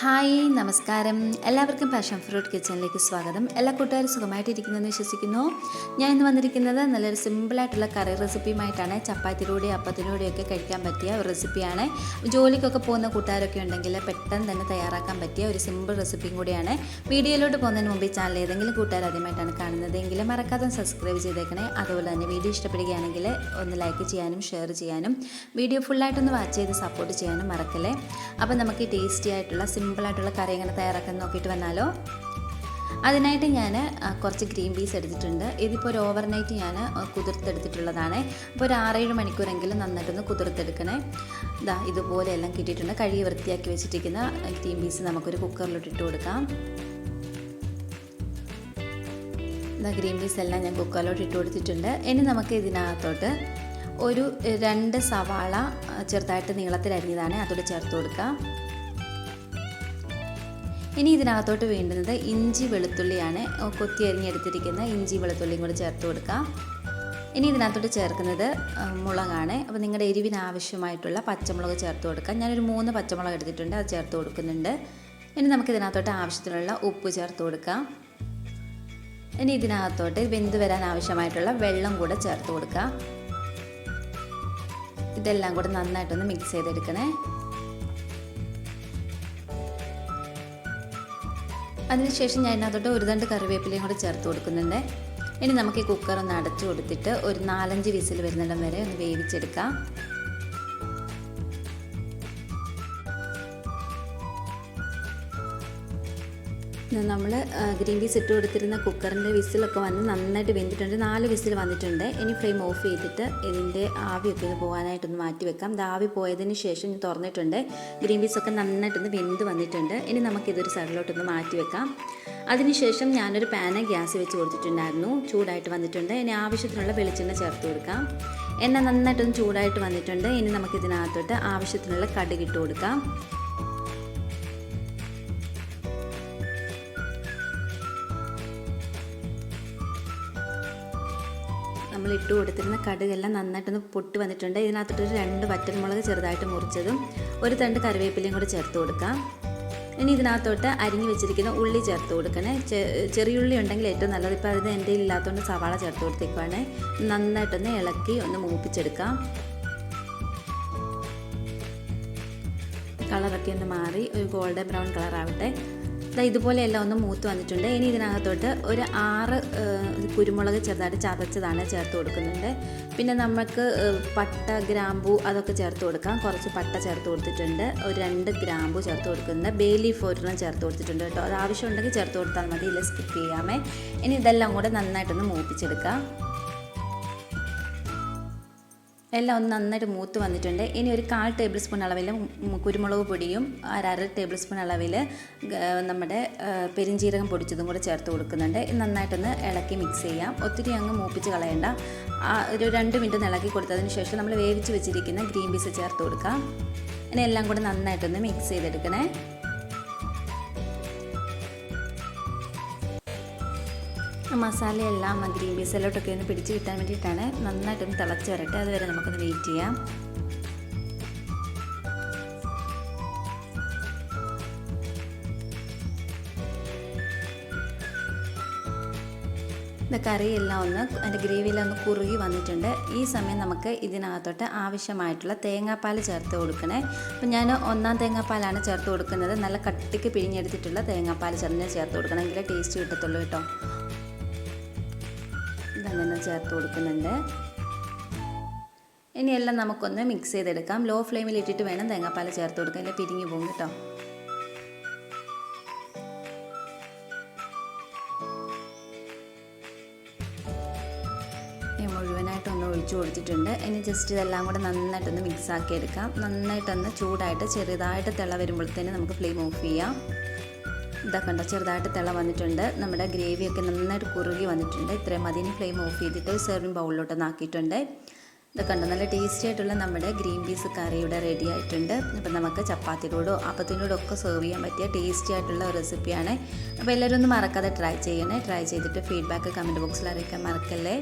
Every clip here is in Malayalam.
ഹായ് നമസ്കാരം. എല്ലാവർക്കും പാഷൻ ഫ്രൂട്ട് കിച്ചണിലേക്ക് സ്വാഗതം. എല്ലാ കൂട്ടുകാരും സുഖമായിട്ടിരിക്കുന്നെന്ന് വിശ്വസിക്കുന്നു. ഞാൻ ഇന്ന് വന്നിരിക്കുന്നത് നല്ലൊരു സിമ്പിളായിട്ടുള്ള കറി റെസിപ്പിയുമായിട്ടാണ്. ചപ്പാത്തിയിലൂടെ അപ്പത്തിലൂടെയൊക്കെ കഴിക്കാൻ പറ്റിയ ഒരു റെസിപ്പിയാണ്. ജോലിക്കൊക്കെ പോകുന്ന കൂട്ടുകാരൊക്കെ ഉണ്ടെങ്കിൽ പെട്ടെന്ന് തന്നെ തയ്യാറാക്കാൻ പറ്റിയ ഒരു സിമ്പിൾ റെസിപ്പിയും കൂടിയാണ്. വീഡിയോയിലോട്ട് പോകുന്നതിന് മുമ്പ് ചാനൽ ഏതെങ്കിലും കൂട്ടുകാർ ആദ്യമായിട്ടാണ് കാണുന്നതെങ്കിൽ മറക്കാതെ സബ്സ്ക്രൈബ് ചെയ്തേക്കണേ. അതുപോലെ തന്നെ വീഡിയോ ഇഷ്ടപ്പെടുകയാണെങ്കിൽ ഒന്ന് ലൈക്ക് ചെയ്യാനും ഷെയർ ചെയ്യാനും വീഡിയോ ഫുള്ളായിട്ടൊന്ന് വാച്ച് ചെയ്ത് സപ്പോർട്ട് ചെയ്യാനും മറക്കല്ലേ? അപ്പോൾ നമുക്ക് ടേസ്റ്റി ആയിട്ടുള്ള സിമ്പിളായിട്ടുള്ള കറി എങ്ങനെ തയ്യാറാക്കാൻ നോക്കിയിട്ട് വന്നാലോ? അതിനായിട്ട് ഞാൻ കുറച്ച് ഗ്രീൻ പീസ് എടുത്തിട്ടുണ്ട്. ഇതിപ്പോൾ ഒരു ഓവർനൈറ്റ് ഞാൻ കുതിർത്തെടുത്തിട്ടുള്ളതാണ്. അപ്പോൾ ഒരു ആറേഴ് മണിക്കൂറെങ്കിലും നന്നായിട്ടൊന്ന് കുതിർത്തെടുക്കണേ. ഇതാ ഇതുപോലെയെല്ലാം കിട്ടിയിട്ടുണ്ട്. കഴുകി വൃത്തിയാക്കി വെച്ചിട്ടിരിക്കുന്ന ഗ്രീൻ പീസ് നമുക്കൊരു കുക്കറിലിട്ടിട്ട് കൊടുക്കാം. ഇതാ ഗ്രീൻ പീസ് എല്ലാം ഞാൻ കുക്കറിലോട്ട് ഇട്ട് കൊടുത്തിട്ടുണ്ട്. ഇനി നമുക്ക് ഇതിനകത്തോട്ട് ഒരു രണ്ട് സവാള ചെറുതായിട്ട് നീളത്തിൽ അതോടെ ചേർത്ത് കൊടുക്കാം. ഇനി ഇതിനകത്തോട്ട് വേണ്ടുന്നത് ഇഞ്ചി വെളുത്തുള്ളിയാണ്. കൊത്തി അരിഞ്ഞെടുത്തിരിക്കുന്ന ഇഞ്ചി വെളുത്തുള്ളിയും കൂടി ചേർത്ത് കൊടുക്കാം. ഇനി ഇതിനകത്തോട്ട് ചേർക്കുന്നത് മുളകാണ്. അപ്പോൾ നിങ്ങളുടെ എരിവിന് ആവശ്യമായിട്ടുള്ള പച്ചമുളക് ചേർത്ത് കൊടുക്കാം. ഞാനൊരു മൂന്ന് പച്ചമുളക് എടുത്തിട്ടുണ്ട് അത് ചേർത്ത് കൊടുക്കുന്നുണ്ട്. ഇനി നമുക്ക് ഇതിനകത്തോട്ട് ആവശ്യത്തിനുള്ള ഉപ്പ് ചേർത്ത് കൊടുക്കാം. ഇനി ഇതിനകത്തോട്ട് വെന്ത് വരാൻ ആവശ്യമായിട്ടുള്ള വെള്ളം കൂടെ ചേർത്ത് കൊടുക്കാം. ഇതെല്ലാം കൂടെ നന്നായിട്ടൊന്ന് മിക്സ് ചെയ്തെടുക്കണേ. അതിനുശേഷം ഞാൻ അതിനകത്തോട്ട് ഒരു രണ്ട് കറിവേപ്പിലയും കൂടെ ചേർത്ത് കൊടുക്കുന്നുണ്ട്. ഇനി നമുക്ക് ഈ കുക്കർ ഒന്ന് അടച്ചു കൊടുത്തിട്ട് ഒരു നാലഞ്ച് വിസിൽ വരുന്നിടം വരെ ഒന്ന് വേവിച്ചെടുക്കാം. നമ്മൾ ഗ്രീൻ പീസ് ഇട്ട് കൊടുത്തിരുന്ന കുക്കറിന്റെ വിസിലൊക്കെ വന്ന് നന്നായിട്ട് വെന്തിട്ടുണ്ട്. നാല് വിസിൽ വന്നിട്ടുണ്ട്. ഇനി ഫ്ലെയിം ഓഫ് ചെയ്തിട്ട് ഇതിന്റെ ആവിയൊക്കെ ഒന്ന് പോകാനായിട്ടൊന്ന് മാറ്റി വെക്കാം. ഇത് ആവി പോയതിന് ശേഷം ഞാൻ തുറന്നിട്ടുണ്ട്. ഗ്രീൻ പീസൊക്കെ നന്നായിട്ടൊന്ന് വെന്ത് വന്നിട്ടുണ്ട്. ഇനി നമുക്കിതൊരു സൈഡിലോട്ടൊന്ന് മാറ്റി വെക്കാം. അതിനുശേഷം ഞാനൊരു പാന് ഗ്യാസ് വെച്ച് കൊടുത്തിട്ടുണ്ടായിരുന്നു. ചൂടായിട്ട് വന്നിട്ടുണ്ട്. ഇനി ആവശ്യത്തിനുള്ള വെളിച്ചെണ്ണ ചേർത്ത് കൊടുക്കാം. എണ്ണ നന്നായിട്ടൊന്ന് ചൂടായിട്ട് വന്നിട്ടുണ്ട്. ഇനി നമുക്കിതിനകത്തോട്ട് ആവശ്യത്തിനുള്ള കടുകിട്ട് കൊടുക്കാം. നമ്മൾ ഇട്ട് കൊടുത്തിരുന്ന കടുകെല്ലാം നന്നായിട്ടൊന്ന് പൊട്ടി വന്നിട്ടുണ്ട്. ഇതിനകത്തോട്ട് ഒരു രണ്ട് വറ്റൽമുളക് ചെറുതായിട്ട് മുറിച്ചതും ഒരു തണ്ട് കറിവേപ്പിലയും കൂടി ചേർത്ത് കൊടുക്കാം. ഇനി ഇതിനകത്തോട്ട് അരിഞ്ഞു വെച്ചിരിക്കുന്ന ഉള്ളി ചേർത്ത് കൊടുക്കണേ. ചെറിയുള്ളി ഉണ്ടെങ്കിൽ ഏറ്റവും നല്ലത്. ഇപ്പോൾ അതിന് എന്റെ ഇല്ലാത്തതുകൊണ്ട് സവാള ചേർത്ത് കൊടുത്തേക്കുവാണ്. നന്നായിട്ടൊന്ന് ഇളക്കി ഒന്ന് മൂപ്പിച്ചെടുക്കാം. കളറൊക്കെ ഒന്ന് മാറി. ഒരു ഗോൾഡൻ ബ്രൗൺ കളറാവട്ടെ. ഇതുപോലെയെല്ലാം ഒന്ന് മൂത്ത് വന്നിട്ടുണ്ട്. ഇനി ഇതിനകത്തോട്ട് ഒരു ആറ് കുരുമുളക് ചെറുതായിട്ട് ചതച്ചതാണ് ചേർത്ത് കൊടുക്കുന്നുണ്ട്. പിന്നെ നമുക്ക് പട്ട ഗ്രാമ്പു അതൊക്കെ ചേർത്ത് കൊടുക്കാം. കുറച്ച് പട്ട ചേർത്ത് കൊടുത്തിട്ടുണ്ട്. ഒരു രണ്ട് ഗ്രാമ്പു ചേർത്ത് കൊടുക്കുന്നുണ്ട്. ബേ ലീഫ് ഒരെണ്ണം ചേർത്ത് കൊടുത്തിട്ടുണ്ട് കേട്ടോ. അത് ആവശ്യമുണ്ടെങ്കിൽ ചേർത്ത് കൊടുത്താൽ മതി. ഇല്ല സ്കിപ്പ് ചെയ്യാമേ. ഇനി ഇതെല്ലാം കൂടെ നന്നായിട്ടൊന്ന് മൂപ്പിച്ചെടുക്കാം. എല്ലാം ഒന്ന് നന്നായിട്ട് മൂത്ത് വന്നിട്ടുണ്ട്. ഇനി ഒരു കാൽ ടേബിൾ സ്പൂൺ അളവിൽ കുരുമുളക് പൊടിയും അര ടേബിൾ സ്പൂൺ അളവിൽ നമ്മുടെ പെരിഞ്ചീരകം പൊടിച്ചതും കൂടെ ചേർത്ത് കൊടുക്കുന്നുണ്ട്. നന്നായിട്ടൊന്ന് ഇളക്കി മിക്സ് ചെയ്യാം. ഒത്തിരി അങ്ങ് മൂപ്പിച്ച് കളയണ്ട. ഒരു രണ്ട് മിനിറ്റ് ഇളക്കി കൊടുത്തതിന് ശേഷം നമ്മൾ വേവിച്ച് വെച്ചിരിക്കുന്ന ഗ്രീൻ പീസ് ചേർത്ത് കൊടുക്കാം. ഇനി എല്ലാം കൂടെ നന്നായിട്ടൊന്ന് മിക്സ് ചെയ്തെടുക്കണേ. മസാലയെല്ലാം ആ ഗ്രേവി സലോട്ടൊക്കെ ഒന്ന് പിടിച്ച് കിട്ടാൻ വേണ്ടിയിട്ടാണ് നന്നായിട്ടൊന്ന് തിളച്ച് വരട്ടെ. അതുവരെ നമുക്കൊന്ന് വെയിറ്റ് ചെയ്യാം. കറിയെല്ലാം ഒന്ന് അതിന്റെ ഗ്രേവിയെല്ലാം ഒന്ന് കുറുകി വന്നിട്ടുണ്ട്. ഈ സമയം നമുക്ക് ഇതിനകത്തോട്ട് ആവശ്യമായിട്ടുള്ള തേങ്ങാപ്പാൽ ചേർത്ത് കൊടുക്കണേ. അപ്പം ഞാൻ ഒന്നാം തേങ്ങാപ്പാലാണ് ചേർത്ത് കൊടുക്കുന്നത്. നല്ല കട്ടിക്ക് പിഴിഞ്ഞെടുത്തിട്ടുള്ള തേങ്ങാപ്പാൽ ചേർന്ന് ചേർത്ത് കൊടുക്കണം. എങ്കിലേ ടേസ്റ്റ് കിട്ടത്തുള്ളൂ കേട്ടോ. ഇതങ്ങനെ ചേർത്ത് കൊടുക്കുന്നുണ്ട്. ഇനി എല്ലാം നമുക്കൊന്ന് മിക്സ് ചെയ്തെടുക്കാം. ലോ ഫ്ലെയിമിൽ ഇട്ടിട്ട് വേണം തേങ്ങാപ്പാൽ ചേർത്ത് കൊടുക്കാൻ. അല്ലെങ്കിൽ പിരിഞ്ഞു പോകും കേട്ടോ. മുഴുവനായിട്ടൊന്ന് ഒഴിച്ചു കൊടുത്തിട്ടുണ്ട്. ഇനി ജസ്റ്റ് ഇതെല്ലാം കൂടെ നന്നായിട്ടൊന്ന് മിക്സ് ആക്കി എടുക്കാം നന്നായിട്ടൊന്ന് ചൂടായിട്ട് ചെറുതായിട്ട് തിള വരുമ്പോഴത്തേന് നമുക്ക് ഫ്ലെയിം ഓഫ് ചെയ്യാം. ഇതൊക്കെ കണ്ടോ ചെറുതായിട്ട് തിള വന്നിട്ടുണ്ട്. നമ്മുടെ ഗ്രേവിയൊക്കെ നന്നായിട്ട് കുറുകി വന്നിട്ടുണ്ട്. ഇത്രയും മതി. ഫ്ലെയിം ഓഫ് ചെയ്തിട്ട് സെർവിങ് ബൗളിലോട്ട് നാക്കിയിട്ടുണ്ട് ഇതൊക്കെ ഉണ്ടോ നല്ല ടേസ്റ്റി ആയിട്ടുള്ള നമ്മുടെ ഗ്രീൻ പീസ് കറി ഇവിടെ റെഡി ആയിട്ടുണ്ട്. അപ്പം നമുക്ക് ചപ്പാത്തിയോടോ അപ്പത്തിനോടോ ഒക്കെ സെർവ് ചെയ്യാൻ പറ്റിയ ടേസ്റ്റി ആയിട്ടുള്ള റെസിപ്പിയാണ് അപ്പോൾ എല്ലാവരും ഒന്ന് മറക്കാതെ ട്രൈ ചെയ്യണേ. ട്രൈ ചെയ്തിട്ട് ഫീഡ്ബാക്ക് കമന്റ് ബോക്സിൽ അറിയിക്കാൻ മറക്കല്ലേ.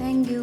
താങ്ക്